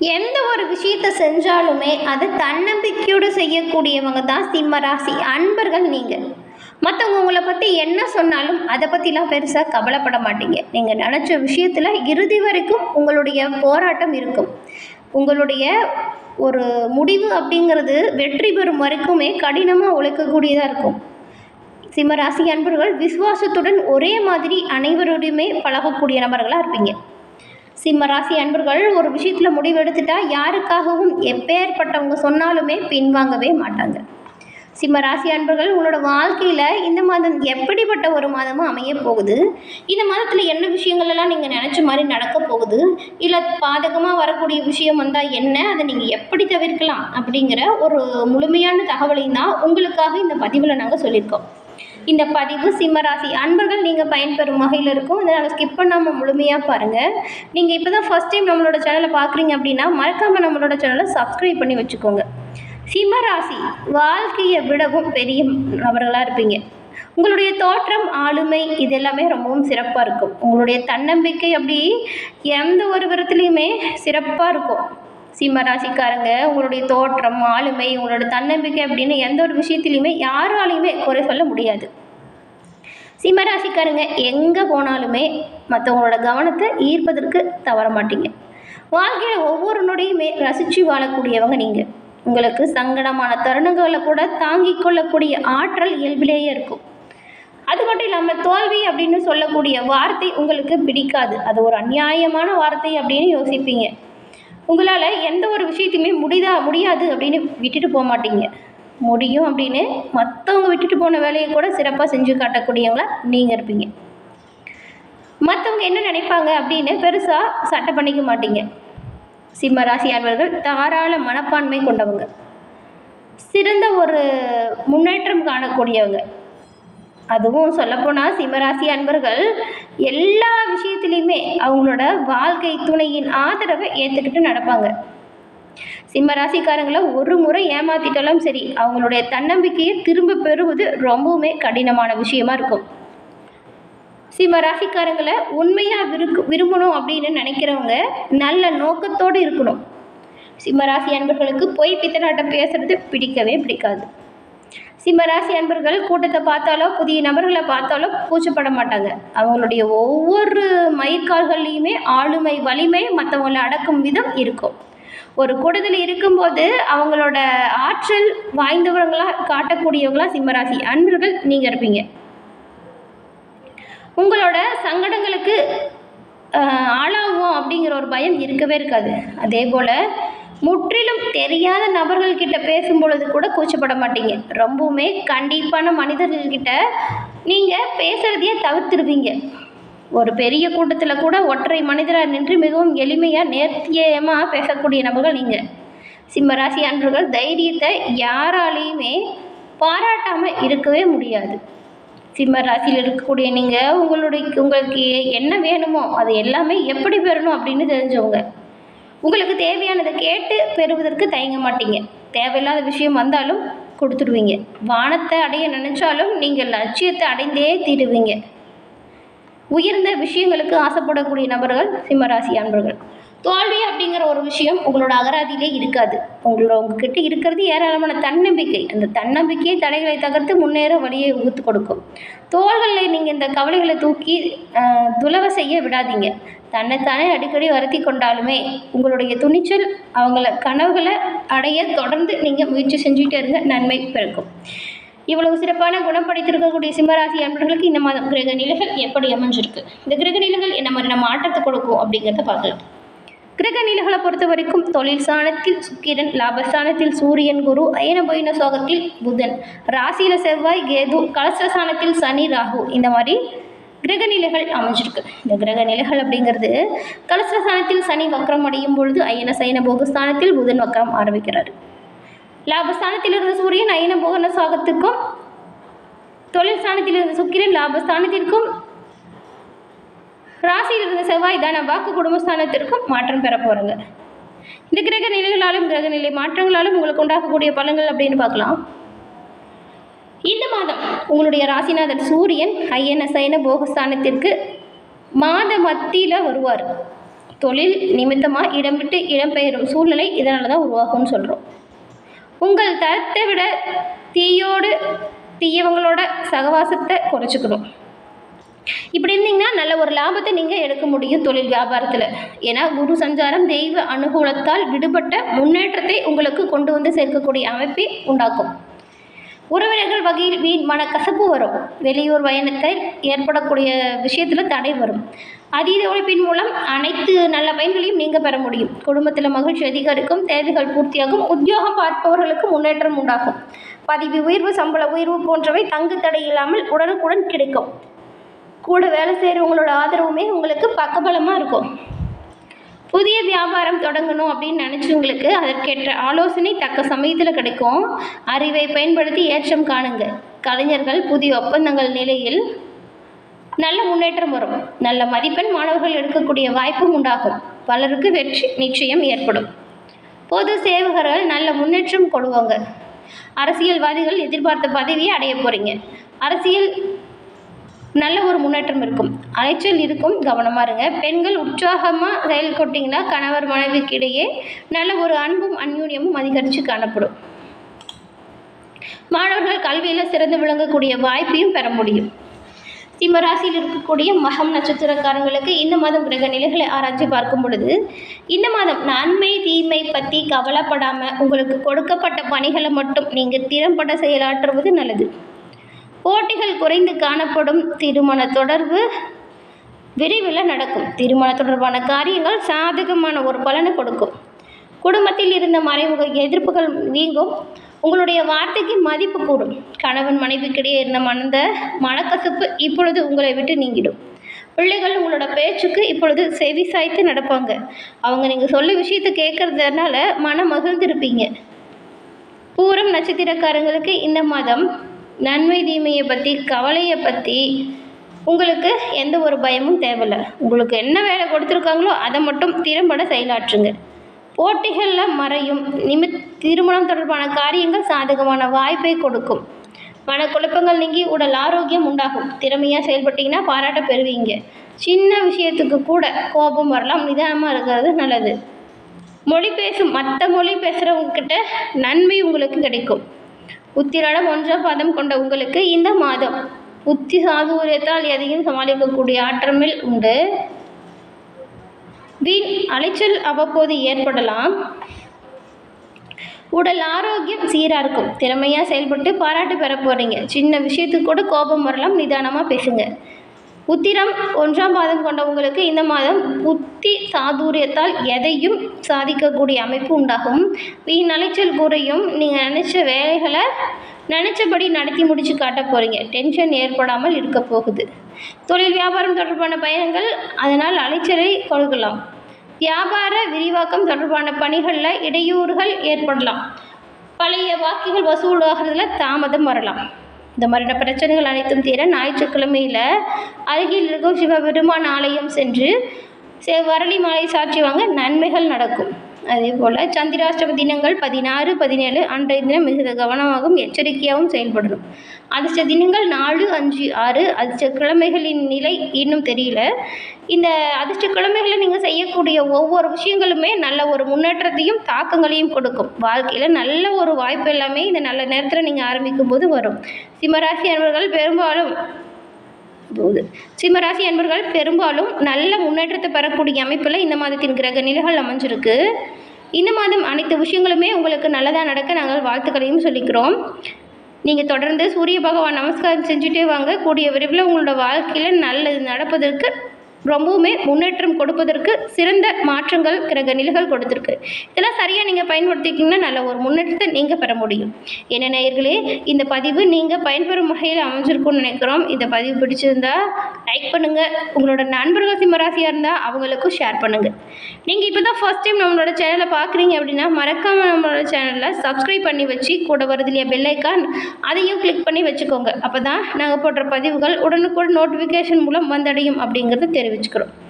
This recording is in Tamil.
எந்த ஒரு விஷயத்தை செஞ்சாலுமே அதை தன்னம்பிக்கையோடு செய்யக்கூடியவங்க தான் சிம்ம ராசி அன்பர்கள் நீங்கள் மற்றவங்க உங்களை பற்றி என்ன சொன்னாலும் அதை பற்றிலாம் பெருசாக கவலைப்பட மாட்டீங்க. நீங்கள் நினச்ச விஷயத்தில் இறுதி வரைக்கும் உங்களுடைய போராட்டம் இருக்கும். உங்களுடைய ஒரு முடிவு அப்படிங்கிறது வெற்றி பெறும் வரைக்குமே கடினமாக உழைக்கக்கூடியதாக இருக்கும். சிம்மராசி அன்பர்கள் விசுவாசத்துடன் ஒரே மாதிரி அனைவரோடையுமே பழகக்கூடிய நபர்களாக இருப்பீங்க. சிம்மராசி அன்பர்கள் ஒரு விஷயத்தில் முடிவெடுத்துட்டா யாருக்காகவும் எப்பேற்பட்டவங்க சொன்னாலுமே பின்வாங்கவே மாட்டாங்க. சிம்மராசி அன்பர்கள் உங்களோட வாழ்க்கையில் இந்த மாதம் எப்படிப்பட்ட ஒரு மாதமும் அமைய போகுது? இந்த மாதத்தில் என்ன விஷயங்கள் எல்லாம் நீங்கள் நினச்ச மாதிரி நடக்க போகுது? இல்லை பாதகமாக வரக்கூடிய விஷயம் வந்தால் என்ன? அதை நீங்கள் எப்படி தவிர்க்கலாம்? அப்படிங்கிற ஒரு முழுமையான தகவலையும் தான் உங்களுக்காக இந்த பதிவில் நாங்கள் சொல்லியிருக்கோம். இந்த பதிவு சிம்மராசி அன்பர்கள் நீங்கள் பயன்பெறும் வகையில் இருக்கும். இதனால் ஸ்கிப் பண்ணாமல் முழுமையாக பாருங்கள் நீங்கள் இப்போ தான் ஃபஸ்ட் டைம் நம்மளோட சேனலை பார்க்குறீங்க அப்படின்னா மறக்காமல் நம்மளோட சேனலை சப்ஸ்கிரைப் பண்ணி வச்சுக்கோங்க. சிம்மராசி வாழ்க்கையை விடவும் பெரிய நபர்களாக இருப்பீங்க. உங்களுடைய தோற்றம் ஆளுமை இது எல்லாமே ரொம்பவும் சிறப்பாக இருக்கும். உங்களுடைய தன்னம்பிக்கை அப்படி எந்த ஒரு விதத்துலையுமே சிறப்பாக இருக்கும். சிம்ம ராசிக்காரங்க உங்களுடைய தோற்றம் ஆளுமை உங்களோட தன்னம்பிக்கை அப்படின்னு எந்த ஒரு விஷயத்துலையுமே யாராலையுமே குறை சொல்ல முடியாது. சிம்ம ராசிக்காரங்க எங்கே போனாலுமே மற்றவங்களோட கவனத்தை ஈர்ப்பதற்கு தவற மாட்டீங்க. வாழ்க்கையில் ஒவ்வொரு நொடியுமே ரசித்து வாழக்கூடியவங்க நீங்கள் உங்களுக்கு சங்கடமான தருணங்களை கூட தாங்கிக் கொள்ளக்கூடிய ஆற்றல் இயல்பிலேயே இருக்கும். அது மட்டும் இல்லாமல் தோல்வி அப்படின்னு சொல்லக்கூடிய வார்த்தை உங்களுக்கு பிடிக்காது. அது ஒரு அநியாயமான வார்த்தை அப்படின்னு யோசிப்பீங்க. உங்களால் எந்த ஒரு விஷயத்தையுமே முடிதா முடியாது அப்படின்னு விட்டுட்டு போக மாட்டீங்க. முடியும் அப்படின்னு மற்றவங்க விட்டுட்டு போன வேலையை கூட சிறப்பாக செஞ்சு காட்டக்கூடியவங்களா நீங்கள் இருப்பீங்க. மற்றவங்க என்ன நினைப்பாங்க அப்படின்னு பெருசாக சட்டை பண்ணிக்க மாட்டீங்க. சிம்ம ராசி அன்பர்கள் தாராள மனப்பான்மை கொண்டவங்க. சிறந்த ஒரு முன்னேற்றம் காணக்கூடியவங்க. அதுவும் சொல்லப்போனால் சிம்மராசி அன்பர்கள் எல்லா விஷயத்துலையுமே அவங்களோட வாழ்க்கை துணையின் ஆதரவை ஏற்றுக்கிட்டு நடப்பாங்க. சிம்ம ராசிக்காரங்களை ஒரு முறை ஏமாத்திட்டாலும் சரி அவங்களுடைய தன்னம்பிக்கையை திரும்ப பெறுவது ரொம்பவுமே கடினமான விஷயமா இருக்கும். சிம்ம ராசிக்காரங்களை உண்மையாக விருக்கு விரும்பணும் அப்படின்னு நினைக்கிறவங்க நல்ல நோக்கத்தோடு இருக்கணும். சிம்ம ராசி அன்பர்களுக்கு பொய் பித்தனாட்டம் பேசுறது பிடிக்கவே பிடிக்காது. சிம்மராசி அன்பர்கள் கூட்டத்தை பார்த்தாலோ புதிய நபர்களை பார்த்தாலோ பூச்சப்பட மாட்டாங்க. அவங்களுடைய ஒவ்வொரு மயிர்கால்கள்லையுமே ஆளுமை வலிமை மற்றவங்களை அடக்கும் விதம் இருக்கும். ஒரு கூட்டத்தில் இருக்கும்போது அவங்களோட ஆற்றல் வாய்ந்தவர்களாக காட்டக்கூடியவங்களா சிம்மராசி அன்பர்கள் நீங்கள் இருப்பீங்க. உங்களோட சங்கடங்களுக்கு ஆளாகும் அப்படிங்கிற ஒரு பயம் இருக்கவே இருக்காது. அதே போல் முற்றிலும் தெரியாத நபர்கள்கிட்ட பேசும் பொழுது கூட கூச்சப்பட மாட்டீங்க. ரொம்பவுமே கண்டிப்பான மனிதர்கள்கிட்ட நீங்கள் பேசுகிறதையே தவிர்த்துருவீங்க. ஒரு பெரிய கூட்டத்தில் கூட ஒற்றை மனிதராக நின்று மிகவும் எளிமையாக நேர்த்தியமாக பேசக்கூடிய நபர்கள் நீங்கள் சிம்மராசி அன்பர்கள் தைரியத்தை யாராலையுமே பாராட்டாமல் இருக்கவே முடியாது. சிம்ம ராசியில் இருக்கக்கூடிய நீங்கள் உங்களுடைய உங்களுக்கு என்ன வேணுமோ அது எல்லாமே எப்படி பெறணும் அப்படின்னு தெரிஞ்சவங்க. உங்களுக்கு தேவையானதை கேட்டு பெறுவதற்கு தயங்க மாட்டீங்க. தேவையில்லாத விஷயம் வந்தாலும் கொடுத்துடுவீங்க. வானத்தை அடைய நினைச்சாலும் நீங்கள் லட்சியத்தை அடைந்தே தீருவீங்க. உயர்ந்த விஷயங்களுக்கு ஆசைப்படக்கூடிய நபர்கள் சிம்மராசி அன்பர்கள். தோல்வி அப்படிங்கிற ஒரு விஷயம் உங்களோட அகராதியிலே இருக்காது. உங்களோட உங்ககிட்ட இருக்கிறது ஏராளமான தன்னம்பிக்கை. அந்த தன்னம்பிக்கையை தடைகளை தகர்த்து முன்னேற வழியை உகுத்து கொடுக்கும். தோள்களில் நீங்கள் இந்த கவலைகளை தூக்கி ஆஹ், துலவ செய்ய விடாதீங்க. தன்னைத்தானே அடிக்கடி வருத்தி கொண்டாலுமே உங்களுடைய துணிச்சல் அவங்கள கனவுகளை அடைய தொடர்ந்து நீங்கள் முயற்சி செஞ்சுட்டே இருங்க. நன்மை பிறக்கும். இவ்வளவு சிறப்பான குணம் படைத்திருக்கக்கூடிய சிம்மராசி அன்பர்களுக்கு இந்த மாதம் கிரக நிலைகள் எப்படி அமைஞ்சிருக்கு? இந்த கிரக நிலைகள் என்ன மாதிரி நம்ம மாற்றத்தை கொடுக்கும் அப்படிங்கிறத பார்க்கலாம். கிரக நிலைகளை பொறுத்த வரைக்கும் தொழில் சாணத்தில் சுக்கிரன் லாபஸ்தானத்தில் சூரியன் குரு அயன பைன சோகத்தில் புதன் ராசியில் செவ்வாய் கேது கலசஸ்தானத்தில் சனி ராகு. இந்த மாதிரி கிரக நிலைகள் அமைஞ்சிருக்கு. இந்த கிரக நிலைகள் அப்படிங்கிறது கலசஸ்தானத்தில் சனி வக்கரம் அடையும் பொழுது அயன சயன போகஸ்தானத்தில் புதன் வக்கரம் ஆரம்பிக்கிறார். லாபஸ்தானத்தில் இருந்த சூரியன் அயன போகன சோகத்துக்கும் தொழில் ஸ்தானத்தில் இருந்த சுக்கிரன் லாபஸ்தானத்திற்கும் ராசியில் இருந்த செவ்வாய் தான வாக்கு குடும்பஸ்தானத்திற்கும் மாற்றம் பெற போகிறாங்க இந்த கிரக நிலைகளாலும் கிரக நிலை மாற்றங்களாலும் உங்களுக்கு உண்டாகக்கூடிய பலன்கள் அப்படின்னு பார்க்கலாம். இந்த மாதம் உங்களுடைய ராசிநாதர் சூரியன் ஐயன சயன போகஸ்தானத்திற்கு மாத மத்தியில் வருவார். தொழில் நிமித்தமாக இடம் விட்டு இடம்பெயரும் சூழ்நிலை இதனால தான் உருவாகும்னு சொல்கிறோம் உங்கள் தரத்தை விட தீயோடு தீயவங்களோட சகவாசத்தை குறைச்சிக்கணும். இப்படி இருந்தீங்கன்னா நல்ல ஒரு லாபத்தை நீங்கள் எடுக்க முடியும் தொழில் வியாபாரத்தில். ஏன்னா குரு சஞ்சாரம் தெய்வ அனுகூலத்தால் விடுபட்ட முன்னேற்றத்தை உங்களுக்கு கொண்டு வந்து சேர்க்கக்கூடிய அமைப்பை உண்டாக்கும். உறவினர்கள் வகையில் வீண் மனக்கசப்பு வரும். வெளியூர் பயணத்தில் ஏற்படக்கூடிய விஷயத்தில் தடை வரும். அதீத உழைப்பின் மூலம் அனைத்து நல்ல பயன்களையும் நீங்கள் பெற முடியும். குடும்பத்தில் மகிழ்ச்சி அதிகரிக்கும் தேவைகள் பூர்த்தியாகும் உத்தியோகம் பார்ப்பவர்களுக்கு முன்னேற்றம் உண்டாகும். பதவி உயர்வு சம்பள உயர்வு போன்றவை தங்கு தடை இல்லாமல் உடனுக்குடன் கிடைக்கும். கூட வேலை செய்கிறவங்களோட ஆதரவுமே உங்களுக்கு பக்கபலமாக இருக்கும். புதிய வியாபாரம் தொடங்கணும் அப்படின்னு நினச்சவங்களுக்கு அதற்கேற்ற ஆலோசனை தக்க சமயத்தில் கிடைக்கும். அறிவை பயன்படுத்தி ஏற்றம் காணுங்க. கலைஞர்கள் புதிய ஒப்பந்தங்கள் நிலையில் நல்ல முன்னேற்றம் வரும். நல்ல மதிப்பெண் மாணவர்கள் எடுக்கக்கூடிய வாய்ப்பும் உண்டாகும். பலருக்கு வெற்றி நிச்சயம் ஏற்படும். பொது சேவகர்கள் நல்ல முன்னேற்றம் கொடுவாங்க. அரசியல்வாதிகள் எதிர்பார்த்த பதவியை அடைய போகிறீங்க அரசியல் நல்ல ஒரு முன்னேற்றம் இருக்கும். அலைச்சல் இருக்கும். கவனமாக இருங்க. பெண்கள் உற்சாகமாக செயல்பட்டிங்கன்னா கணவர் மனைவிக்கு இடையே நல்ல ஒரு அன்பும் அந்யூன்யமும் அதிகரித்து காணப்படும். மாணவர்கள் கல்வியில் சிறந்து விளங்கக்கூடிய வாய்ப்பையும் பெற முடியும். சிம்மராசியில் இருக்கக்கூடிய மகம் நட்சத்திரக்காரங்களுக்கு இந்த மாதம் கிரக நிலைகளை ஆராய்ச்சி பார்க்கும் பொழுது இந்த மாதம் நன்மை தீமை பற்றி கவலைப்படாமல் உங்களுக்கு கொடுக்கப்பட்ட பணிகளை மட்டும் நீங்கள் திறம்பட செயலாற்றுவது நல்லது. போட்டிகள் குறைந்து காணப்படும் திருமண தொடர்பு விரைவில் நடக்கும். திருமண தொடர்பான காரியங்கள் சாதகமான ஒரு பலனை கொடுக்கும். குடும்பத்தில் இருந்த மறைமுக எதிர்ப்புகள் நீங்கும். உங்களுடைய வார்த்தைக்கு மதிப்பு கூடும். கணவன் மனைவிக்கிடையே இருந்த மனந்த மனக்கசப்பு இப்பொழுது உங்களை விட்டு நீங்கிடும். பிள்ளைகள் உங்களோட பேச்சுக்கு இப்பொழுது செவி சாய்த்து நடப்பாங்க. அவங்க நீங்கள் சொல்ல விஷயத்தை கேட்கறதுனால மனம் மகிழ்ந்திருப்பீங்க. பூரம் நட்சத்திரக்காரங்களுக்கு இந்த மாதம் நன்மை தீமையை பற்றி கவலையை பற்றி உங்களுக்கு எந்த ஒரு பயமும் தேவையில்லை. உங்களுக்கு என்ன வேலை கொடுத்துருக்காங்களோ அதை மட்டும் திறம்பட செயலாற்றுங்க. போட்டிகளில் மறையும் நிமி திருமணம் தொடர்பான காரியங்கள் சாதகமான வாய்ப்பை கொடுக்கும். மனக்குழப்பங்கள் நீங்கி உடல் ஆரோக்கியம் உண்டாகும். திறமையாக செயல்பட்டீங்கன்னா பாராட்ட பெறுவீங்க. சின்ன விஷயத்துக்கு கூட கோபம் வரலாம். நிதானமாக இருக்கிறது நல்லது. மொழி பேசும் மற்ற மொழி பேசுகிறவங்கக்கிட்ட நன்மை உங்களுக்கு கிடைக்கும். உத்திராடம் ஒன்றாம் பாதம் கொண்ட உங்களுக்கு இந்த மாதம். புத்தி சாதுரியத்தால் எதையும் சமாளிக்கக்கூடிய ஆற்றமில் உண்டு. வீண் அலைச்சல் அவ்வப்போது ஏற்படலாம். உடல் ஆரோக்கியம் சீராக இருக்கும். திறமையாக செயல்பட்டு பாராட்டு பெற போகிறீங்க சின்ன விஷயத்துக்கு கூட கோபம் வரலாம். நிதானமாக பேசுங்க. உத்திரம் ஒன்றாம் பாதம் கொண்ட உங்களுக்கு இந்த மாதம் புத்தி சாதுரியத்தால் எதையும் சாதிக்கக்கூடிய அமைப்பு உண்டாகும். வீண் அலைச்சல் குறையும் நீங்கள் நினச்ச வேலைகளை நினச்சபடி நடத்தி முடிச்சு காட்ட போகிறீங்க டென்ஷன் ஏற்படாமல் இருக்க போகுது. தொழில் வியாபாரம் தொடர்பான பயணங்கள் அதனால் அலைச்சலை கொடுக்கலாம் வியாபார விரிவாக்கம் தொடர்பான பணிகளில் இடையூறுகள் ஏற்படலாம். பழைய வாக்குகள் வசூலாகிறதுல தாமதம் வரலாம். இந்த மாதிரியான பிரச்சனைகள் அனைத்தும் தீர ஞாயிற்றுக்கிழமையில் அருகில் இருக்கும் சிவபெருமான் ஆலயம் சென்று வரளி மாலை சாற்றிவாங்க நன்மைகள் நடக்கும். அதே போல் சந்திராஷ்டம தினங்கள் பதினாறு பதினேழு அன்றைய தினம் மிகுந்த கவனமாகவும் எச்சரிக்கையாகவும் செயல்படணும். அதிர்ஷ்ட தினங்கள் நாலு அஞ்சு ஆறு அதிர்ஷ்ட கிழமைகளின் நிலை இன்னும் தெரியல. இந்த அதிர்ஷ்ட கிழமைகளில் நீங்கள் செய்யக்கூடிய ஒவ்வொரு விஷயங்களுமே நல்ல ஒரு முன்னேற்றத்தையும் தாக்கங்களையும் கொடுக்கும். வாழ்க்கையில் நல்ல ஒரு வாய்ப்பு எல்லாமே இந்த நல்ல நேரத்தில் நீங்கள் ஆரம்பிக்கும் போது வரும். சிம்மராசி அன்பர்கள் பெரும்பாலும் போகுது. சிம்மராசி அன்பர்கள் பெரும்பாலும் நல்ல முன்னேற்றத்தை பெறக்கூடிய அமைப்பில் இந்த மாதத்தின் கிரக நிலைகள் அமைஞ்சிருக்கு. இந்த மாதம் அனைத்து விஷயங்களுமே உங்களுக்கு நல்லதாக நடக்க நாங்கள் வாழ்த்துக்களையும் சொல்லிக்கிறோம். நீங்கள் தொடர்ந்து சூரிய பகவான் நமஸ்காரம் செஞ்சுட்டே வாங்க. கூடிய விரைவில் உங்களோட வாழ்க்கையில் நல்லது நடப்பதற்கு ரொம்பவுமே முன்னேற்றம் கொடுப்பதற்கு சிறந்த மாற்றங்கள் கிரக நிலைகள் கொடுத்துருக்கு. இதெல்லாம் சரியாக நீங்கள் பயன்படுத்திக்கிங்கன்னா நல்ல ஒரு முன்னேற்றத்தை நீங்கள் பெற முடியும். என்ன நேயர்களே இந்த பதிவு நீங்கள் பயன்பெறும் வகையில் அமைஞ்சிருக்கும்னு நினைக்கிறோம். இந்த பதிவு பிடிச்சிருந்தா லைக் பண்ணுங்கள் உங்களோட நண்பர்கள் சிம்மராசியாக இருந்தால் அவங்களுக்கும் ஷேர் பண்ணுங்கள் நீங்கள் இப்போ தான் ஃபஸ்ட் டைம் நம்மளோட சேனலை பார்க்குறீங்க அப்படின்னா மறக்காமல் நம்மளோட சேனலில் சப்ஸ்கிரைப் பண்ணி வச்சு கூட வருது இல்லையா பெல்லைக்கான் அதையும் கிளிக் பண்ணி வச்சுக்கோங்க. அப்போ தான் நாங்கள் போடுற பதிவுகள் உடனுக்குடன் நோட்டிஃபிகேஷன் மூலம் வந்தடையும் அப்படிங்கிறத सर्च करो।